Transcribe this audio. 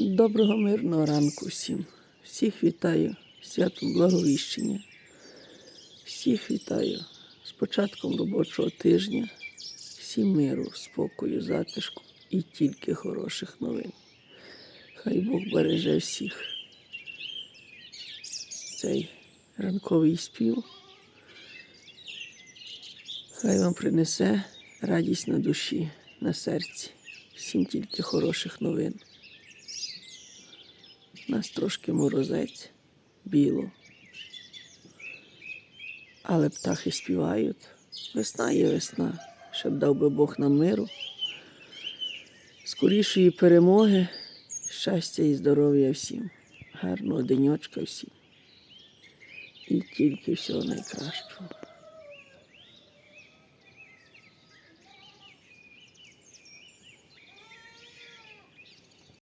Доброго мирного ранку всім. Всіх вітаю святом Благовіщення. Всіх вітаю з початком робочого тижня. Всім миру, спокою, затишку і тільки хороших новин. Хай Бог береже всіх. Цей ранковий спів. Хай вам принесе радість на душі, на серці. Всім тільки хороших новин. У нас трошки морозець, біло. Але птахи співають. Весна є весна, щоб дав би Бог нам миру. Скорішої перемоги, щастя і здоров'я всім. Гарного денечка всім. І тільки всього найкращого.